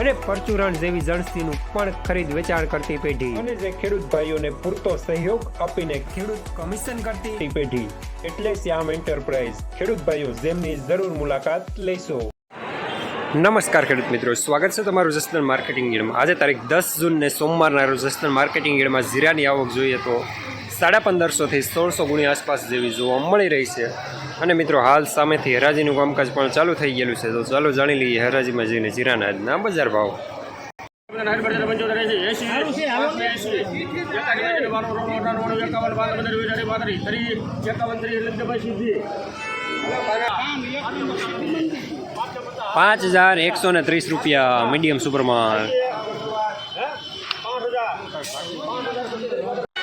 અને પરચુરણ જેવી જણસીનું પણ ખરીદ વેચાણ કરતી પેઢી. અને જે ખેડૂત ભાઈઓને પૂરતો સહયોગ આપીને ખેડૂત કમિશન કરતી પેઢી. એટલે શ્યામ એન્ટરપ્રાઇઝ. ખેડૂત ભાઈઓ જેમની જરૂર મુલાકાત લેશો. નમસ્કાર ખેડૂત મિત્રો સ્વાગત છે તમારું જસદણ માર્કેટિંગ યાર્ડમાં આજે તારીખ દસ જૂનને સોમવારના રોજ જસદણ માર્કેટિંગ યાર્ડમાં જીરાની આવક જોઈએ તો સાડા પંદરસોથી સોળસો ગુણી આસપાસ જેવી જોવા મળી રહી છે. અને મિત્રો, હાલ સામેથી હરાજીનું કામકાજ પણ ચાલુ થઈ ગયેલું છે. તો ચાલો જાણી લઈએ હરાજીમાં જઈને જીરાના આજના બજાર ભાવ. પાંચ હજાર એકસો ને ત્રીસ રૂપિયા મીડિયમ સુપરમાં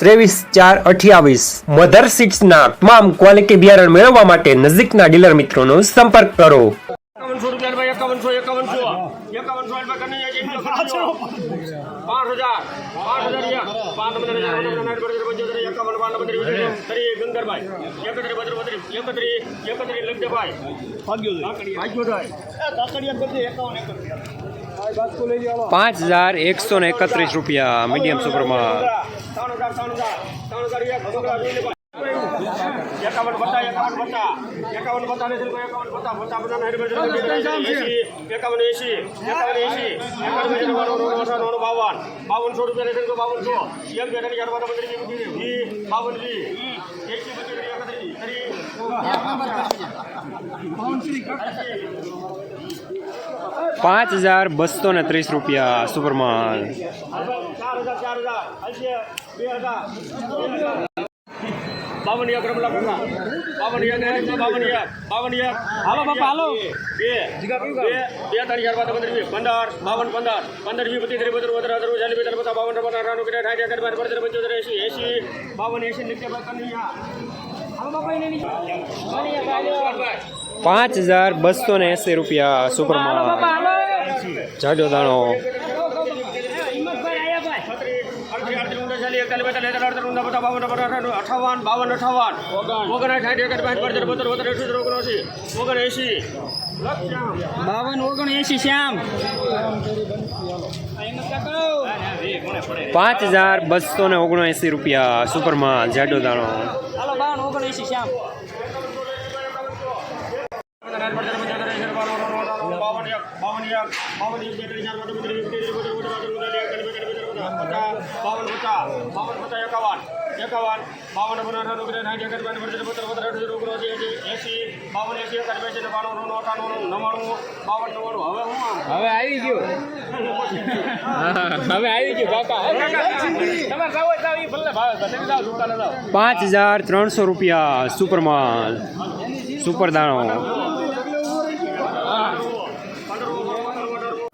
ત્રેવીસ ચાર અઠ્યાવીસ. મધર સીડ્સના તમામ ક્વોલિટી બિયારણ મેળવવા માટે નજીકના ડીલર મિત્રોનો સંપર્ક કરો. ભાઈ એકાવન. પાંચ હજાર એકસો ને એકત્રીસ રૂપિયા મીડિયમ સુપરમાં. એકાવન પચાસ એકાવન પચાસ એકાવન પચાસ ને એકાવન પચાસ પચાસ પચાસ ને એસી એકાવન એસી એકાવન એસી એકાવન એસી બાવન બાવનસો રૂપિયા ને બાવનસો એક બે ત્રણ ચાર પાંચ પંદર વીસ બાવન ત્રીસ પાંચ હજાર બસો ને ત્રીસ રૂપિયા સુપરમાં ચાર હજાર ચાર હજાર હશે બે હજાર બાવન એક રમલા ભૂકા બાવન એક એકસો બાવન એક બાવન એક હાલો બાપા હાલો બે બે બે ત્રણ ચાર પાંચ પંદર વીસ પંદર બાવન પંદર પંદર વીસ પચીસ ત્રીસ બત્રીસ બત્રીસ અઢાર ચાલીસ બેતાલીસ પચાસ બાવન પચાસ અઠાણું કે સાઠ એકર બાર પંદર પંચોતેર એસી એસી બાવન એસી નીચે કન્યા હાલો બાપા એને નીચે પાંચ હજાર બસો ને એસી રૂપિયા સુપરમાં જાડો દાણો. અઠાવન બાવન અઠાવન ઓગણ સાઠ એકર પાંચ પંદર પંદર પંદર એકસો ઓગણસી ઓગણ એસી બાવન ઓગણ શ્યામ. પાંચ હજાર બસો ને ઓગણએંસી રૂપિયા સુપરમાં જાડો દાણો. હાલો બાવન ઓગણ શ્યામ. બાવન એક બે ત્રણ ચાર પાંચ પંદર વીસ ત્રીસ બત્રીસ બાવન પચાસ બાવન પચાસ એકાવન એકાવન બાવન પંદર ઓગણીસ સાઠ પંદર એસી બાવન એસી બેસી બાણું અઠાણું નવ્વાણું બાવન નવ્વાણું હવે હું. હવે આવી ગયું હવે આવી ગયું કાકા. તમારે જાવ જાવ એ ભલે ભાવે તમે જાઓ દુકાને જાઓ. પાંચ હજાર ત્રણસો રૂપિયા સુપરમાન સુપર દાણો.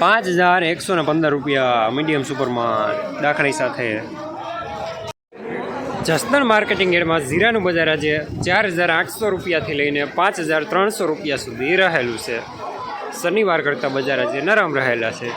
પાંચ હજાર એકસો ને પંદર રૂપિયા મીડિયમ સુપરમાં દાખણી સાથે. જસદણ માર્કેટિંગ એડમાં જીરાનું બજાર આજે ચાર હજાર આઠસો રૂપિયાથી લઈને પાંચ હજાર ત્રણસો રૂપિયા સુધી રહેલું છે. શનિવાર કરતાં બજાર આજે નરમ રહેલા છે.